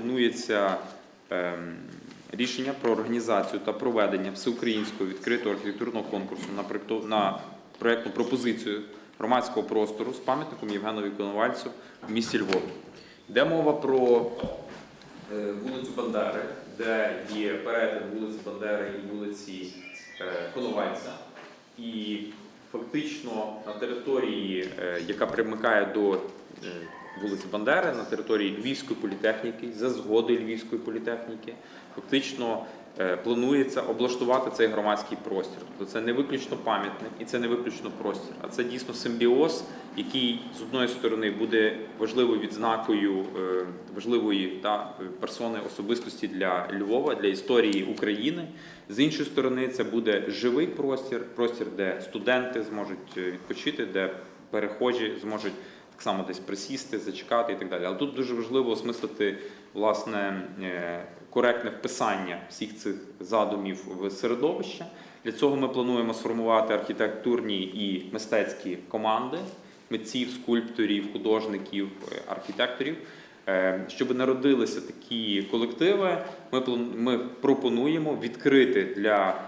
пропонується ем, рішення про організацію та проведення всеукраїнського відкритого архітектурного конкурсу на проєктну пропозицію громадського простору з пам'ятником Євгенові Коновальцю в місті Львові. Йде мова про е, вулицю Бандери, де є перетин вулиці Бандери і вулиці е, Коновальця. І фактично на території, е, яка примикає до вулиці Бандери, на території Львівської політехніки, за згоди Львівської політехніки, фактично е, планується облаштувати цей громадський простір. Тобто це не виключно пам'ятник і це не виключно простір, а це дійсно симбіоз, який з одної сторони буде важливою відзнакою е, важливої та персони особистості для Львова, для історії України. З іншої сторони, це буде живий простір, простір, де студенти зможуть е, відпочити, де перехожі зможуть так само десь присісти, зачекати і так далі. Але тут дуже важливо осмислити власне е, коректне вписання всіх цих задумів в середовище. Для цього ми плануємо сформувати архітектурні і мистецькі команди митців, скульпторів, художників, е, архітекторів. Е, Щоб народилися такі колективи, ми, ми пропонуємо відкрити для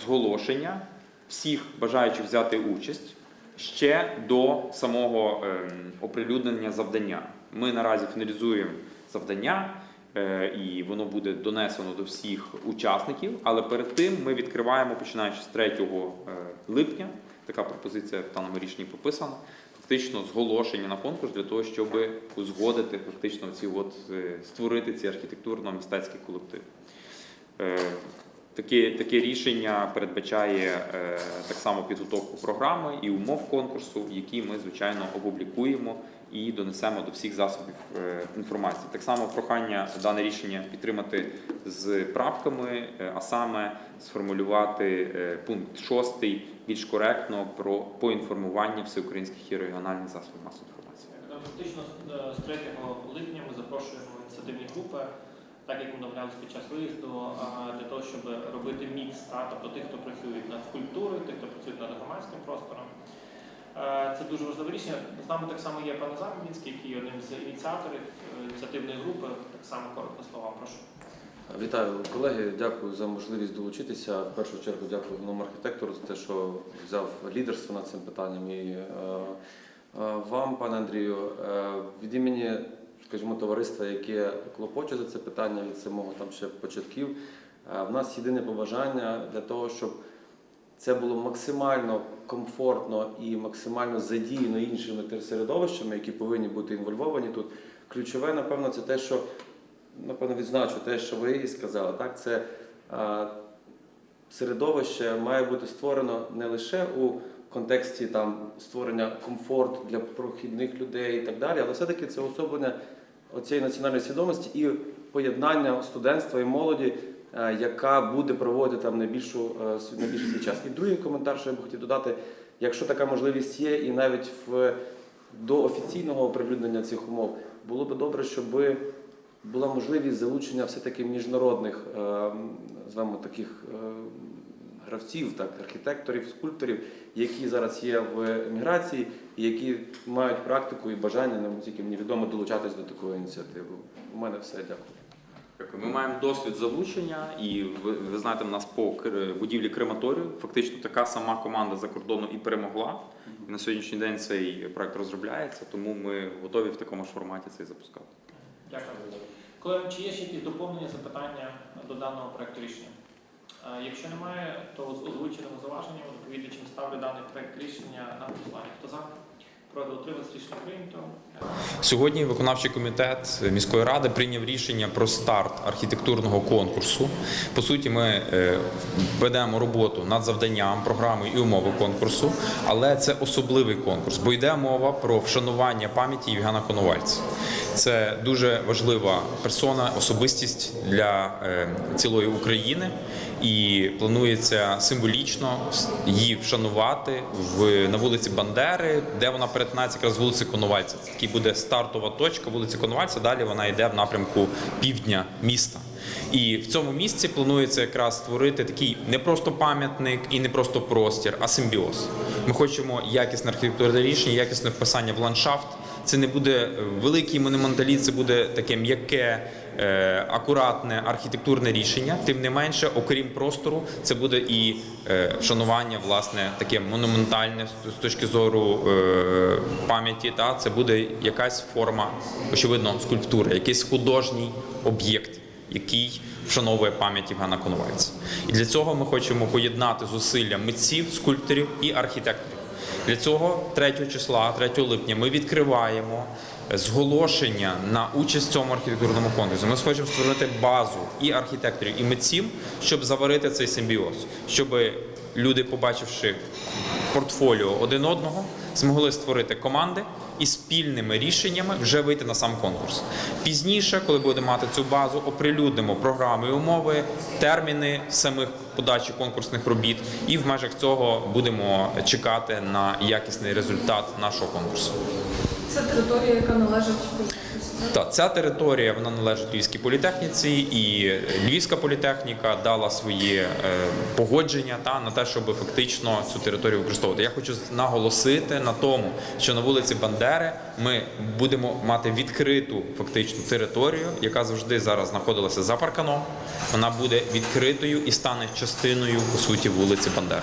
зголошення всіх бажаючих взяти участь ще до самого ем, оприлюднення завдання. Ми наразі фіналізуємо завдання, е, і воно буде донесено до всіх учасників. Але перед тим ми відкриваємо, починаючи з 3 е, липня, така пропозиція в даному рішенні прописана. Фактично зголошення на конкурс для того, щоб узгодити фактично ці от е, створити ці архітектурно-мистецькі колективи. Е, Таке, таке рішення передбачає е, так само підготовку програми і умов конкурсу, які ми, звичайно, опублікуємо і донесемо до всіх засобів е, інформації. Так само прохання дане рішення підтримати з правками, е, а саме сформулювати е, пункт 6 більш коректно про поінформування всеукраїнських і регіональних засобів масової інформації. Е, Фактично з- з 3 липня ми запрошуємо ініціативні групи, так як ми домовлялися під час виїзду, для того, щоб робити мікс, та, тобто тих, хто працюють над скульптурою, тих, хто працюють над громадським простором. Е, Це дуже важливе рішення. З нами так само є пан Назар який є одним з ініціаторів е, ініціативної групи. Так само коротко слова, прошу. Вітаю колеги, дякую за можливість долучитися. В першу чергу дякую головному архітектору за те, що взяв лідерство над цим питанням. І е, е, вам, пане Андрію, е, від імені, скажімо, товариства, яке клопоче за це питання від самого там ще початків. В нас єдине побажання для того, щоб це було максимально комфортно і максимально задіяно іншими середовищами, які повинні бути інвольвовані тут. Ключове, напевно, це те, що напевно відзначу те, що ви сказали. Так, це середовище має бути створено не лише у контексті там створення комфорту для прохідних людей і так далі, але все-таки це особлення оцієї національної свідомості і поєднання студентства і молоді, е, яка буде проводити там найбільшу е, найбільший свій час. І другий коментар, що я б хотів додати, якщо така можливість є, і навіть в до офіційного оприлюднення цих умов було б добре, щоб була можливість залучення все-таки міжнародних, е, називаємо таких гравців, так, архітекторів, скульпторів, які зараз є в міграції і які мають практику і бажання, наскільки мені відомо, долучатись до такої ініціативи. У мене все, дякую. Ми маємо досвід залучення, і ви, ви знаєте, в нас по будівлі крематорію фактично така сама команда за кордону і перемогла. І на сьогоднішній день цей проект розробляється, тому ми готові в такому ж форматі цей запускати. Дякую. Колеги, чи є ще якісь доповнення, запитання до даного проекту рішення? Е, Якщо немає, то з озвученими зауваженнями доповідачем ставлю даний проект рішення на голосування. Хто за? Проти рішення. Сьогодні виконавчий комітет міської ради прийняв рішення про старт архітектурного конкурсу. По суті, ми е, ведемо роботу над завданням, програмою і умови конкурсу, але це особливий конкурс, бо йде мова про вшанування пам'яті Євгена Коновальця. Це дуже важлива персона, особистість для е, цілої України, і планується символічно її вшанувати в на вулиці Бандери, де вона перетинається якраз з вулиці Коновальця. Це такий буде стартова точка вулиці Коновальця. Далі вона йде в напрямку півдня міста. І в цьому місці планується якраз створити такий не просто пам'ятник і не просто простір, а симбіоз. Ми хочемо якісне архітектурне рішення, якісне вписання в ландшафт це не буде великий монументаліт, це буде таке м'яке, е, акуратне архітектурне рішення. Тим не менше, окрім простору, це буде і е, вшанування, власне, таке монументальне з- точки зору е, пам'яті. Це буде якась форма, очевидно, скульптури, якийсь художній об'єкт, який вшановує пам'ять Євгена Коновальця. І для цього ми хочемо поєднати зусилля митців, скульпторів і архітекторів. Для цього 3 числа, 3 липня, ми відкриваємо зголошення на участь в цьому архітектурному конкурсі. Ми хочемо створити базу і архітекторів, і митців, щоб заварити цей симбіоз, щоб люди, побачивши портфоліо один одного, змогли створити команди і спільними рішеннями вже вийти на сам конкурс. Пізніше, коли будемо мати цю базу, оприлюднимо програми і умови, терміни самих подачі конкурсних робіт, і в межах цього будемо чекати на якісний результат нашого конкурсу. Це територія, яка належить Та ця територія вона належить Львівській політехніці, і Львівська політехніка дала свої е, погодження та на те, щоб фактично цю територію використовувати. Я хочу наголосити на тому, що на вулиці Бандери ми будемо мати відкриту фактично територію, яка завжди зараз знаходилася за парканом. Вона буде відкритою і стане частиною по суті вулиці Бандери.